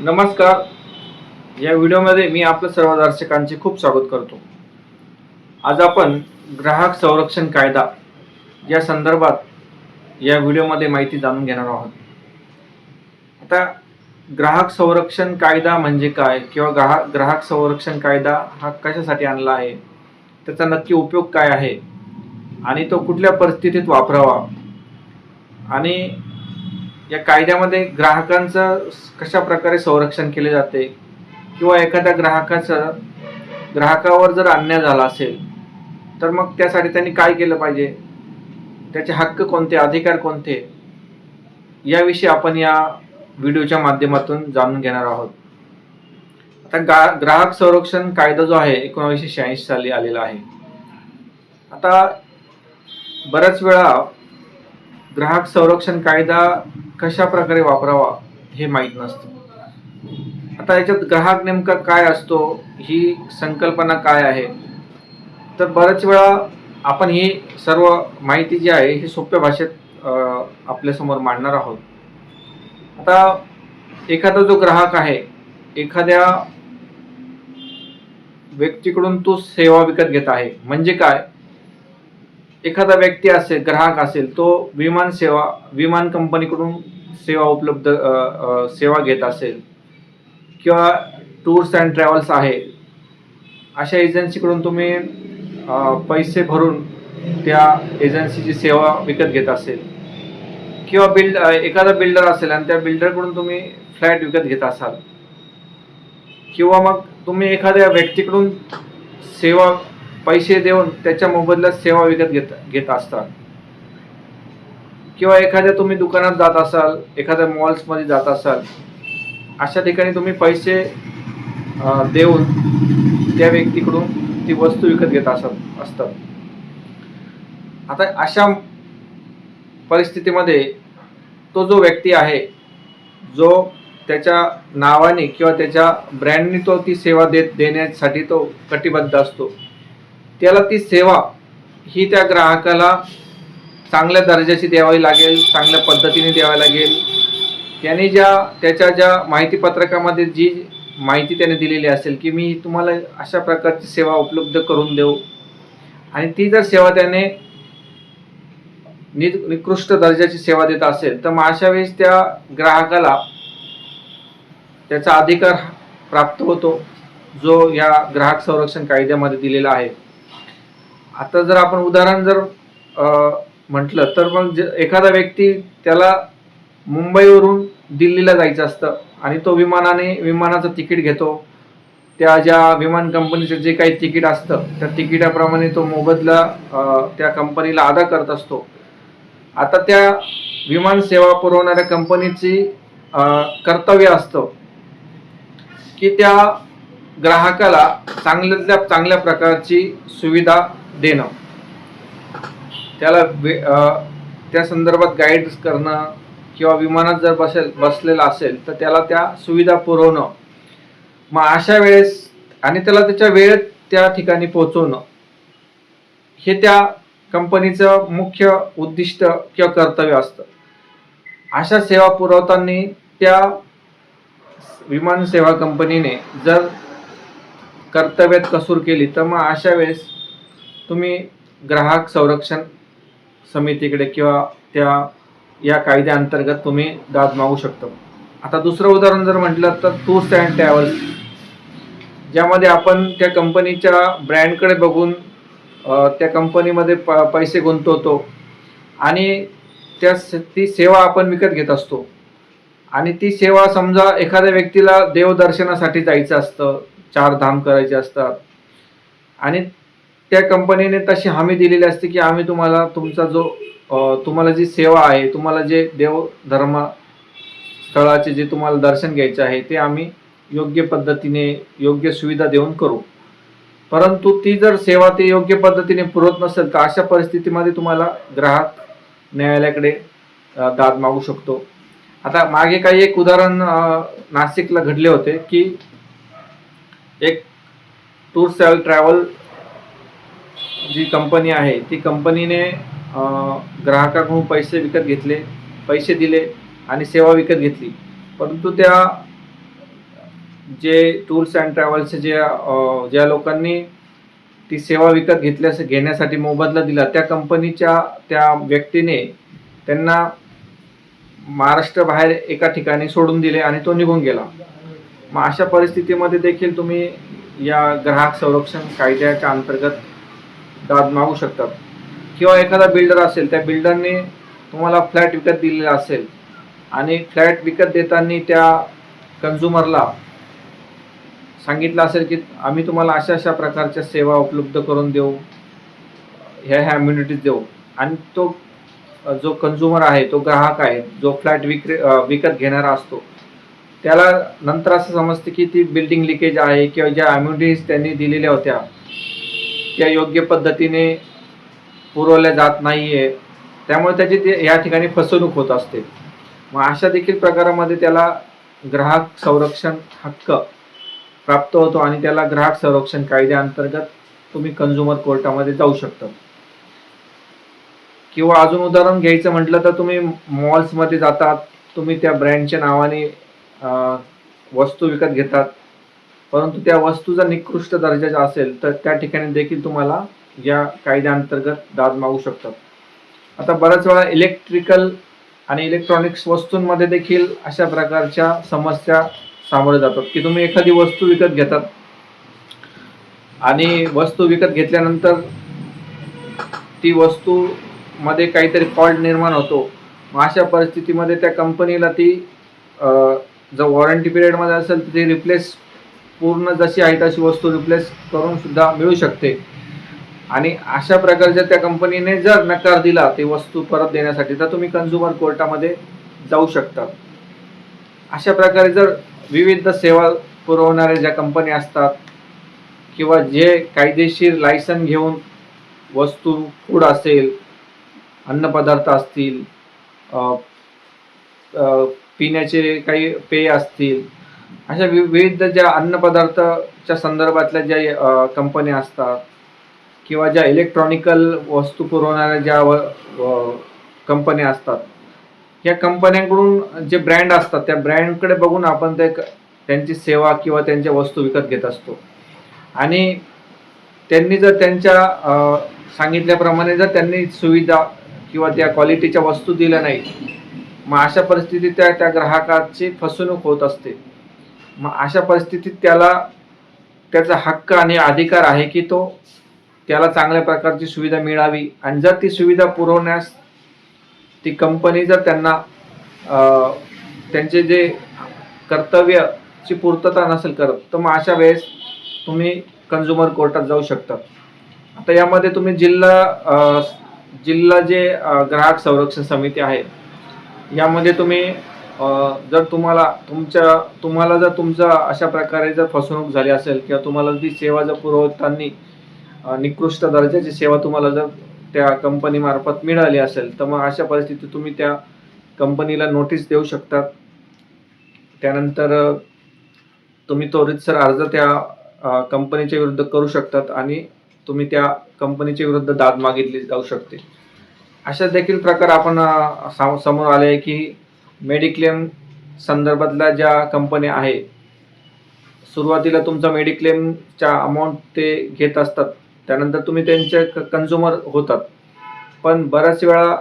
नमस्कार. या व्हिडिओमध्ये मी आपलं सर्व दर्शकांचे खूप स्वागत करतो. आज आपण ग्राहक संरक्षण कायदा या संदर्भात या व्हिडिओमध्ये माहिती जाणून घेणार आहोत. आता ग्राहक संरक्षण कायदा म्हणजे काय किंवा ग्राहक ग्राहक संरक्षण कायदा हा कशासाठी आणला आहे? त्याचा नक्की उपयोग काय आहे? आणि तो कुठल्या परिस्थितीत वापरावा? आणि या कायद्यामध्ये ग्राहकांचं कशा प्रकारे संरक्षण केले जाते? किंवा एखाद्या ग्राहकाचं ग्राहकावर जर अन्याय झाला असेल तर मग त्यासाठी त्यांनी काय केलं पाहिजे? त्याचे हक्क कोणते अधिकार कोणते? याविषयी आपण या व्हिडिओच्या माध्यमातून जाणून घेणार आहोत. आता गा ग्राहक संरक्षण कायदा जो आहे एकोणावीसशे शहाऐंशी साली आलेला आहे. आता बऱ्याच वेळा ग्राहक संरक्षण कायदा कशा प्रकारे वापरावा हे माहीत नसतं. आता याच्यात ग्राहक नेमका काय असतो ही संकल्पना काय आहे? तर बऱ्याच वेळा आपण ही सर्व माहिती जी आहे ही सोप्या भाषेत आपल्यासमोर मांडणार आहोत. आता एखादा जो ग्राहक आहे एखाद्या व्यक्तीकडून तो सेवा विकत घेत आहे. म्हणजे काय? एखादा व्यक्ती असेल ग्राहक असेल तो विमान सेवा विमान कंपनीकडून सेवा उपलब्ध सेवा घेत असेल किंवा टूर्स अँड ट्रॅव्हल्स आहे अशा एजन्सीकडून तुम्ही पैसे भरून त्या एजन्सीची सेवा विकत घेत असेल किंवा बिल्ड एखादा बिल्डर असेल आणि त्या बिल्डरकडून तुम्ही फ्लॅट विकत घेत असाल किंवा मग तुम्ही एखाद्या व्यक्तीकडून सेवा पैसे देऊन त्याच्या मोबदल्यात सेवा विकत घेत घेत असतात. किंवा एखाद्या तुम्ही दुकानात जात असाल एखाद्या मॉल्समध्ये जात असाल अशा ठिकाणी तुम्ही पैसे देऊन त्या व्यक्तीकडून ती वस्तू विकत घेत असत असतात. आता अशा परिस्थितीमध्ये तो जो व्यक्ती आहे जो त्याच्या नावाने किंवा त्याच्या ब्रँडनी तो ती सेवा देत देण्यासाठी तो कटिबद्ध असतो. त्याला ती सेवा ही त्या ग्राहकाला चांगल्या दर्जाची द्यावी लागेल चांगल्या पद्धतीने द्यावी लागेल. त्याने ज्या त्याच्या ज्या माहिती पत्रकामध्ये जी माहिती त्याने दिलेली असेल की मी तुम्हाला अशा प्रकारची सेवा उपलब्ध करून देऊ. आणि ती जर सेवा त्याने नि निकृष्ट दर्जाची सेवा देत असेल तर मग अशा वेळेस त्या ग्राहकाला त्याचा अधिकार प्राप्त होतो जो या ग्राहक संरक्षण कायद्यामध्ये दिलेला आहे. आता जर आपण उदाहरण जर म्हटलं तर मग ज- एखादा व्यक्ती त्याला मुंबईवरून दिल्लीला जायचं असतं आणि तो विमानाने विमानाचं तिकीट घेतो. त्या ज्या विमान कंपनीचं जे काही तिकीट असतं त्या तिकिटाप्रमाणे तो मोबदला त्या कंपनीला अदा करत असतो. आता त्या विमान सेवा पुरवणाऱ्या कंपनीची कर्तव्य असतं की त्या ग्राहकाला चांगल्यातल्या चांगल्या प्रकारची सुविधा देणं. त्याला वे- त्या संदर्भात गाईड करणं किंवा विमानात जर बसेल बसलेला असेल तर त्याला त्या सुविधा पुरवणं. मग अशा वेळेस आणि त्याला त्याच्या वेळेत त्या ठिकाणी पोहोचवणं. हे त्या कंपनीचं मुख्य उद्दिष्ट किंवा कर्तव्य असतं. अशा सेवा पुरवताना त्या विमान सेवा कंपनीने जर कर्तव्यात कसूर केली तर मग अशा वेळेस तुम्ही ग्राहक संरक्षण समितीकडे किंवा त्या या कायद्याअंतर्गत तुम्ही दाद मागू शकता. आता दुसरं उदाहरण जर म्हटलं तर टू अँड ट्रॅव्हल्स ज्यामध्ये आपण त्या कंपनीच्या ब्रँडकडे बघून त्या कंपनीमध्ये प पैसे गुंतवतो आणि त्या ती सेवा आपण विकत घेत असतो. आणि ती सेवा समजा एखाद्या व्यक्तीला देवदर्शनासाठी जायचं असतं चार धाम करायचे असतात. आणि त्या कंपनीने तशी हमी दिलेली असते की आम्ही तुम्हाला तुमचा जो तुम्हाला जी सेवा आहे तुम्हाला जे देव धर्म स्थळाचे जे तुम्हाला दर्शन घ्यायचे आहे ते आम्ही योग्य पद्धतीने योग्य सुविधा देऊन करू. परंतु ती जर सेवा ते योग्य पद्धतीने पुरवत नसेल तर अशा परिस्थितीमध्ये तुम्हाला ग्राहक न्यायालयाकडे दाद मागू शकतो. आता मागे काही एक उदाहरण नाशिकला घडले होते की एक टूर्स अँड ट्रॅव्हल जी कंपनी आहे ती कंपनीने ग्राहकाकडून पैसे विकत घेतले पैसे दिले आणि सेवा विकत घेतली. परंतु त्या जे टूर्स अँड ट्रॅव्हल्सचे जे ज्या लोकांनी ती सेवा विकत घेतल्यास घेण्यासाठी मोबदला दिला त्या कंपनीच्या त्या व्यक्तीने त्यांना महाराष्ट्र बाहेर एका ठिकाणी सोडून दिले आणि तो निघून गेला. मग अशा परिस्थितीमध्ये देखील तुम्ही या ग्राहक संरक्षण कायद्याच्या अंतर्गत दाद मागू शकतात किंवा एखादा बिल्डर असेल त्या बिल्डरने तुम्हाला फ्लॅट विकत दिलेला असेल आणि फ्लॅट विकत देताना त्या कन्झ्युमरला सांगितलं असेल की आम्ही तुम्हाला अशा अशा प्रकारच्या सेवा उपलब्ध करून देऊ ह्या ह्या अम्युनिटीज देऊ. आणि तो जो कन्झ्युमर आहे तो ग्राहक आहे जो फ्लॅट विक्रे विकत घेणारा असतो त्याला नंतर असं समजते की ती बिल्डिंग लिकेज आहे किंवा ज्या अम्युनिटीज त्यांनी दिलेल्या होत्या त्या योग्य पद्धतीने पुरवल्या जात नाही आहे त्यामुळे त्याची ते या ठिकाणी फसवणूक होत असते. मग अशा देखील प्रकारामध्ये त्याला ग्राहक संरक्षण हक्क प्राप्त होतो आणि त्याला ग्राहक संरक्षण कायद्याअंतर्गत तुम्ही कन्झ्युमर कोर्टामध्ये जाऊ शकता. किंवा अजून उदाहरण घ्यायचं म्हटलं तर तुम्ही मॉल्समध्ये जातात तुम्ही त्या ब्रँडच्या नावाने वस्तू विकत घेतात. परंतु त्या वस्तू जर निकृष्ट दर्जाच्या असेल तर त्या ठिकाणी देखील तुम्हाला या कायद्याअंतर्गत दाद मागू शकतात. आता बऱ्याच वेळा इलेक्ट्रिकल आणि इलेक्ट्रॉनिक्स वस्तूंमध्ये देखील अशा प्रकारच्या समस्या सामोरे जातात की तुम्ही एखादी वस्तू विकत घेतात आणि वस्तू विकत घेतल्यानंतर ती वस्तू मध्ये काहीतरी फॉल्ट निर्माण होतो. मग अशा परिस्थितीमध्ये त्या कंपनीला ती जर वॉरंटी पिरियडमध्ये असेल तर ती रिप्लेस पूर्ण जशी आहे तशी वस्तू रिप्लेस करून सुद्धा मिळू शकते. आणि अशा प्रकारच्या त्या कंपनीने जर नकार दिला ती वस्तू परत देण्यासाठी तर तुम्ही कन्झ्युमर कोर्टामध्ये जाऊ शकता. अशा प्रकारे जर विविध सेवा पुरवणाऱ्या ज्या कंपन्या असतात किंवा जे कायदेशीर लायसन घेऊन वस्तू फूड असेल अन्नपदार्थ असतील पिण्याचे काही पेय असतील अशा वि विविध ज्या अन्नपदार्थाच्या संदर्भातल्या ज्या कंपन्या असतात किंवा ज्या इलेक्ट्रॉनिकल वस्तू पुरवणाऱ्या ज्या व कंपन्या असतात या कंपन्यांकडून जे ब्रँड असतात त्या ब्रँडकडे बघून आपण ते क- त्यांची सेवा किंवा त्यांच्या वस्तू विकत घेत असतो. आणि त्यांनी जर त्यांच्या सांगितल्याप्रमाणे जर त्यांनी सुविधा किंवा त्या क्वालिटीच्या वस्तू दिल्या नाही मग अशा परिस्थितीत त्या त्या ग्राहकाची फसवणूक होत असते. मग अशा परिस्थितीत त्याला त्याचा हक्क आणि अधिकार आहे की तो त्याला चांगल्या प्रकारची सुविधा मिळावी. आणि जर ती सुविधा पुरवण्यास ती कंपनी जर त्यांना त्यांचे जे कर्तव्याची पूर्तता नसेल करत तर मग अशा वेळेस तुम्ही कन्झ्युमर कोर्टात जाऊ शकता. आता यामध्ये तुम्ही जिल्हा जिल्हा जे ग्राहक संरक्षण समिती आहे यामध्ये तुम्ही जर तुम्हाला तुमच्या तुम्हाला जर तुमचा अशा प्रकारे जर फसवणूक झाली असेल किंवा तुम्हाला ती सेवा जर पुरवताना निकृष्ट दर्जाची सेवा तुम्हाला जर त्या कंपनीमार्फत मिळाली असेल तर मग अशा परिस्थितीत तुम्ही त्या कंपनीला नोटीस देऊ शकतात त्यानंतर तुम्ही तो रितसर अर्ज त्या कंपनीच्या विरुद्ध करू शकतात आणि तुम्ही त्या कंपनीच्या विरुद्ध दाद मागितली जाऊ शकते. अशा देखील प्रकार आपण साम- समोर आले आहे की मेडिक्लेम संदर्भातल्या ज्या कंपन्या आहे सुरुवातीला तुमचा मेडिक्लेमच्या अमाऊंट ते घेत असतात त्यानंतर तुम्ही त्यांचे कन्झ्युमर होतात. पण बऱ्याच वेळा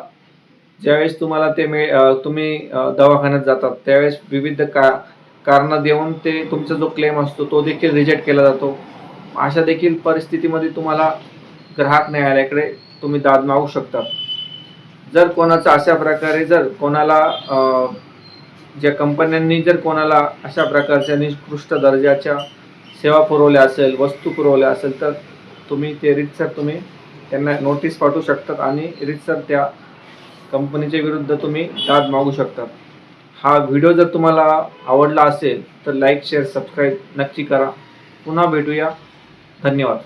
ज्यावेळेस तुम्हाला ते मे तुम्ही दवाखान्यात जातात त्यावेळेस विविध का कारणं देऊन ते तुमचा जो क्लेम असतो तो देखील रिजेक्ट केला जातो. अशा देखील परिस्थितीमध्ये तुम्हाला ग्राहक न्यायालयाकडे तुम्ही दाद मागू शकता. जर कोणाचं अशा प्रकारे जर कोणाला ज्या कंपन्यांनी जर कोणाला अशा प्रकारच्या निकृष्ट दर्जाच्या सेवा पुरवल्या असेल वस्तू पुरवल्या असेल तर तुम्ही ते रितसर तुम्ही त्यांना नोटीस पाठवू शकतात आणि रितसर त्या कंपनीच्या विरुद्ध तुम्ही दाद मागू शकतात. हा व्हिडिओ जर तुम्हाला आवडला असेल तर लाईक शेअर सबस्क्राईब नक्की करा. पुन्हा भेटूया. धन्यवाद.